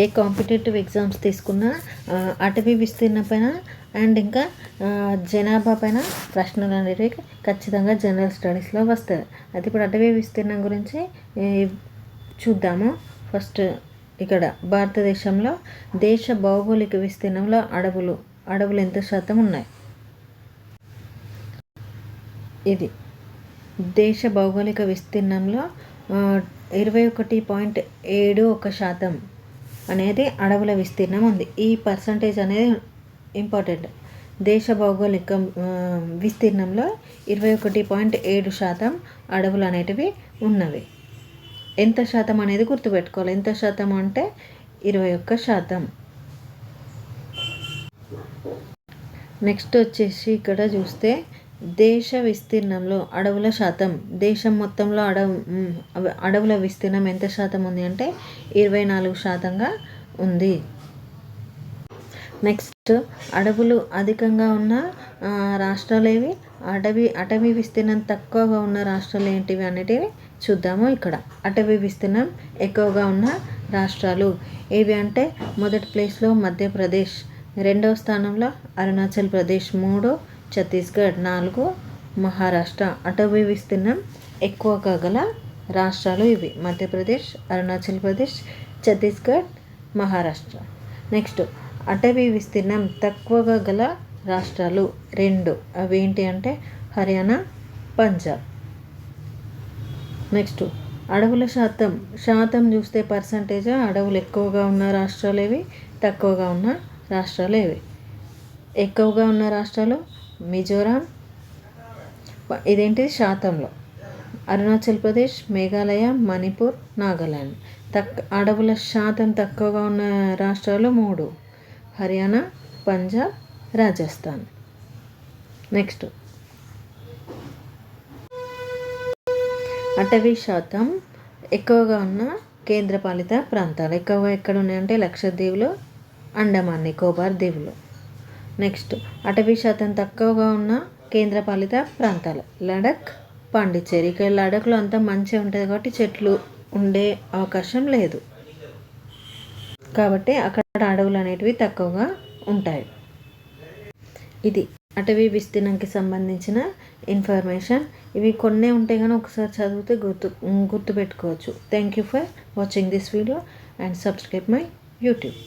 ఏ competitive exams తీసుకున్నా అటవీ విస్తీర్ణ పైన అండ్ ఇంకా జనాభా పైన ప్రశ్నలు అనేవి ఖచ్చితంగా జనరల్ స్టడీస్లో వస్తాయి. అయితే ఇప్పుడు అటవీ విస్తీర్ణం గురించి చూద్దాము. ఫస్ట్ ఇక్కడ భారతదేశంలో దేశ భౌగోళిక విస్తీర్ణంలో అడవులు అడవులు ఎంత శాతం ఉన్నాయి? ఇది దేశ భౌగోళిక విస్తీర్ణంలో ఇరవై ఒకటి పాయింట్ ఏడు ఒక శాతం. అనేది అడవుల విస్తీర్ణం ఉంది. ఈ పర్సంటేజ్ అనేది ఇంపార్టెంట్ దేశ భౌగోళిక విస్తీర్ణంలో ఇరవై ఒకటి పాయింట్ ఏడు శాతం అడవులు అనేటివి ఉన్నవి. ఎంత శాతం అనేది గుర్తుపెట్టుకోవాలి. ఎంత శాతం అంటే ఇరవై ఒక్క శాతం. నెక్స్ట్ వచ్చేసి ఇక్కడ చూస్తే దేశ విస్తీర్ణంలో అడవుల శాతం దేశం మొత్తంలో అడవు అడవుల విస్తీర్ణం ఎంత శాతం ఉంది అంటే ఇరవై నాలుగు శాతంగా ఉంది. నెక్స్ట్ అడవులు అధికంగా ఉన్న రాష్ట్రాలు ఏవి? అటవీ అటవీ విస్తీర్ణం తక్కువగా ఉన్న రాష్ట్రాలు ఏంటివి అనేటివి చూద్దాము ఇక్కడ. అటవీ విస్తీర్ణం ఎక్కువగా ఉన్న రాష్ట్రాలు ఏవి అంటే మొదటి ప్లేస్లో మధ్యప్రదేశ్ రెండవ స్థానంలో అరుణాచల్ ప్రదేశ్ మూడు ఛత్తీస్గఢ్ నాలుగు మహారాష్ట్ర అటవీ విస్తీర్ణం ఎక్కువగా గల రాష్ట్రాలు ఇవి. మధ్యప్రదేశ్ అరుణాచల్ ప్రదేశ్ ఛత్తీస్గఢ్ మహారాష్ట్ర. నెక్స్ట్ అటవీ విస్తీర్ణం తక్కువగా గల రాష్ట్రాలు రెండు. అవి ఏంటి అంటే హర్యానా పంజాబ్. నెక్స్ట్ అడవుల శాతం. శాతం చూస్తే పర్సంటేజ్ అడవులు ఎక్కువగా ఉన్న రాష్ట్రాలు ఏవి? తక్కువగా ఉన్న రాష్ట్రాలు ఏవి? ఎక్కువగా ఉన్న రాష్ట్రాలు మిజోరాం. ఇదేంటి? శాతంలో. అరుణాచల్ ప్రదేశ్ మేఘాలయ మణిపూర్ నాగాలాండ్. తక్ అడవుల శాతం తక్కువగా ఉన్న రాష్ట్రాలు మూడు. హర్యానా పంజాబ్ రాజస్థాన్. నెక్స్ట్. అటవీ శాతం ఎక్కువగా ఉన్న కేంద్రపాలిత ప్రాంతాలు. ఎక్కువగా ఎక్కడ ఉన్నాయంటే లక్షద్వీపులు అండమాన్ నికోబార్ దీవులు. నెక్స్ట్. అటవీ శాతం తక్కువగా ఉన్న కేంద్రపాలిత ప్రాంతాలు. లడక్ పాండిచ్చేరి. ఇక్కడ లడఖ్లో అంతా మంచిగా ఉంటుంది కాబట్టి చెట్లు ఉండే అవకాశం లేదు. కాబట్టి అక్కడ అడవులు అనేటివి తక్కువగా ఉంటాయి. ఇది అటవీ విస్తీర్ణంకి సంబంధించిన ఇన్ఫర్మేషన్. ఇవి కొన్ని ఉంటాయి కానీ ఒకసారి చదివితే గుర్తు గుర్తుపెట్టుకోవచ్చు. Thank you for watching this video and subscribe my YouTube